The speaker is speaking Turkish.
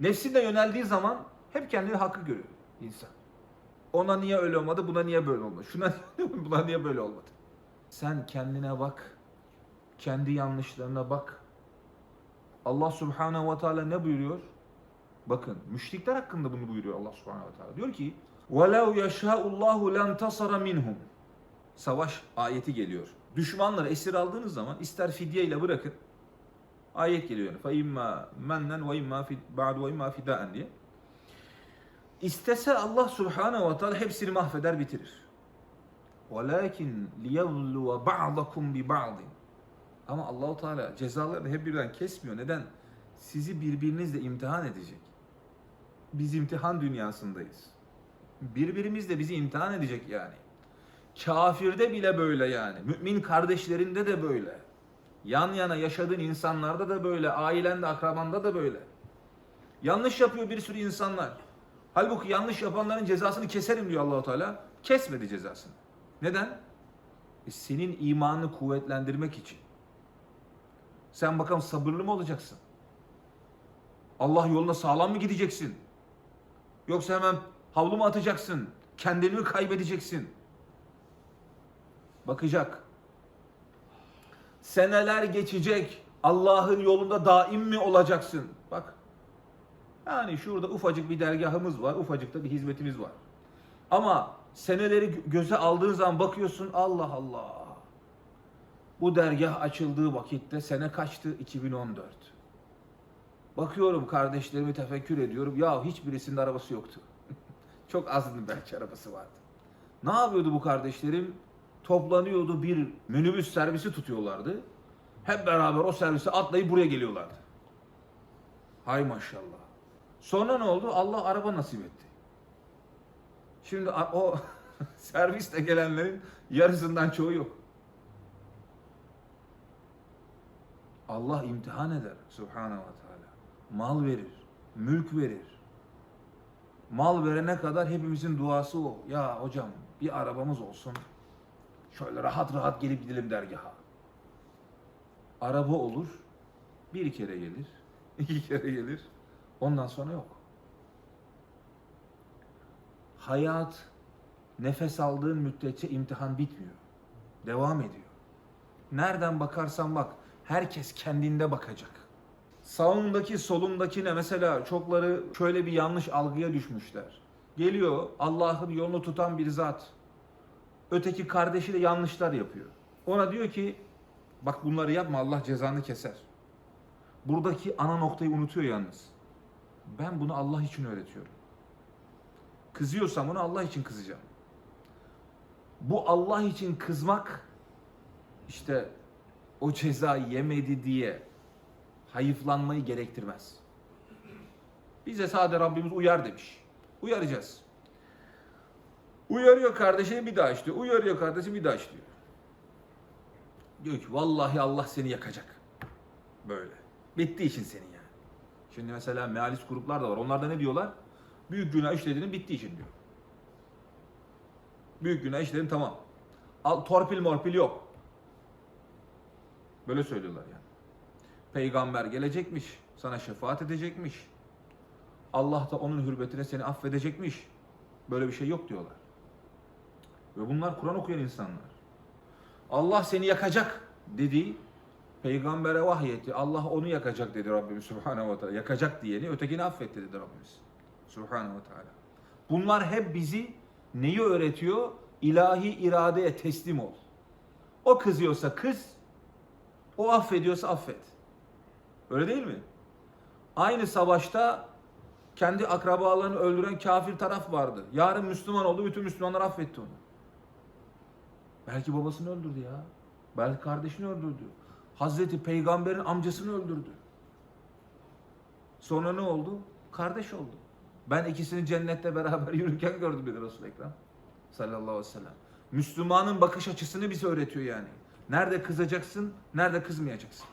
Nefsine yöneldiği zaman hep kendini hakkı görüyor insan. Ona niye öyle olmadı, buna niye böyle olmadı? Şuna buna niye böyle olmadı? Sen kendine bak. Kendi yanlışlarına bak. Allah Subhanahu ve Teala ne buyuruyor? Bakın müşrikler hakkında bunu buyuruyor Allah Subhanahu ve Teala. Diyor ki: "Velev yeşâ'ullahu len tasara minhum." Savaş ayeti geliyor. Düşmanları esir aldığınız zaman ister fidye ile bırakın. Ayet geliyor. Fe imma mennen ve imma fi ba'du ve imma fidaen diye. İstese Allah Subhanahu ve Teala hepsini mahveder bitirir. Velakin liyevluve ba'dakum bi ba'din. Ama Allahu Teala cezalarını hep birden kesmiyor. Neden? Sizi birbirinizle imtihan edecek. Biz imtihan dünyasındayız. Birbirimiz de bizi imtihan edecek yani. Kafirde bile böyle yani. Mümin kardeşlerinde de böyle. Yan yana yaşadığın insanlarda da böyle. Ailende, akrabanda da böyle. Yanlış yapıyor bir sürü insanlar. Halbuki yanlış yapanların cezasını keserim diyor Allahu Teala. Kesmedi cezasını. Neden? E senin imanını kuvvetlendirmek için. Sen bakalım sabırlı mı olacaksın? Allah yoluna sağlam mı gideceksin? Yoksa hemen havlu mu atacaksın? Kendini mi kaybedeceksin? Bakacak. Seneler geçecek. Allah'ın yolunda daim mi olacaksın? Bak. Yani şurada ufacık bir dergahımız var. Ufacık da bir hizmetimiz var. Ama seneleri göze aldığın zaman bakıyorsun Allah Allah. Bu dergah açıldığı vakitte sene kaçtı? 2014. Bakıyorum kardeşlerimi tefekkür ediyorum. Ya hiçbirisinin arabası yoktu. Çok azdı belki arabası vardı. Ne yapıyordu bu kardeşlerim? Toplanıyordu bir minibüs servisi tutuyorlardı. Hep beraber o servise atlayıp buraya geliyorlardı. Hay maşallah. Sonra ne oldu? Allah araba nasip etti. Şimdi o servisle gelenlerin yarısından çoğu yok. Allah imtihan eder Subhanahu ve Teala. Mal verir, mülk verir. Mal verene kadar hepimizin duası o. Ya hocam bir arabamız olsun. Şöyle rahat rahat gelip gidelim dergaha. Araba olur. Bir kere gelir. iki kere gelir. Ondan sonra yok. Hayat nefes aldığın müddetçe imtihan bitmiyor. Devam ediyor. Nereden bakarsan bak herkes kendinde bakacak. Sağındaki solundakine mesela çokları şöyle bir yanlış algıya düşmüşler. Geliyor Allah'ın yolunu tutan bir zat. Öteki kardeşi de yanlışlar yapıyor. Ona diyor ki bak bunları yapma Allah cezanı keser. Buradaki ana noktayı unutuyor yalnız. Ben bunu Allah için öğretiyorum. Kızıyorsam onu Allah için kızacağım. Bu Allah için kızmak işte o ceza yemedi diye hayıflanmayı gerektirmez. Bize sadece Rabbimiz uyar demiş. Uyaracağız. Uyarıyor kardeşini bir daha işliyor. Uyarıyor kardeşini bir daha işliyor. Diyor ki vallahi Allah seni yakacak. Böyle. Bitti işin senin yani. Şimdi mesela mealis gruplar da var. Onlar da ne diyorlar? Büyük günah işlediğinin bitti işin diyor. Büyük günah işledin tamam. Al, torpil morpil yok. Böyle söylüyorlar yani. Peygamber gelecekmiş, sana şefaat edecekmiş. Allah da onun hürmetine seni affedecekmiş. Böyle bir şey yok diyorlar. Ve bunlar Kur'an okuyan insanlar. Allah seni yakacak dediği peygambere vahyetti. Allah onu yakacak dedi Rabbimiz Subhanahu ve Teala. Yakacak diyeni ötekini affetti dedi Rabbimiz Subhanahu ve Teala. Bunlar hep bizi neyi öğretiyor? İlahi iradeye teslim ol. O kızıyorsa kız, o affediyorsa affet. Öyle değil mi? Aynı savaşta kendi akrabalarını öldüren kafir taraf vardı. Yarın Müslüman oldu, bütün Müslümanlar affetti onu. Belki babasını öldürdü ya. Belki kardeşini öldürdü. Hazreti Peygamber'in amcasını öldürdü. Sonra ne oldu? Kardeş oldu. Ben ikisini cennette beraber yürürken gördüm dedi Resul Ekrem. Sallallahu aleyhi ve sellem. Müslümanın bakış açısını bize öğretiyor yani. Nerede kızacaksın, nerede kızmayacaksın.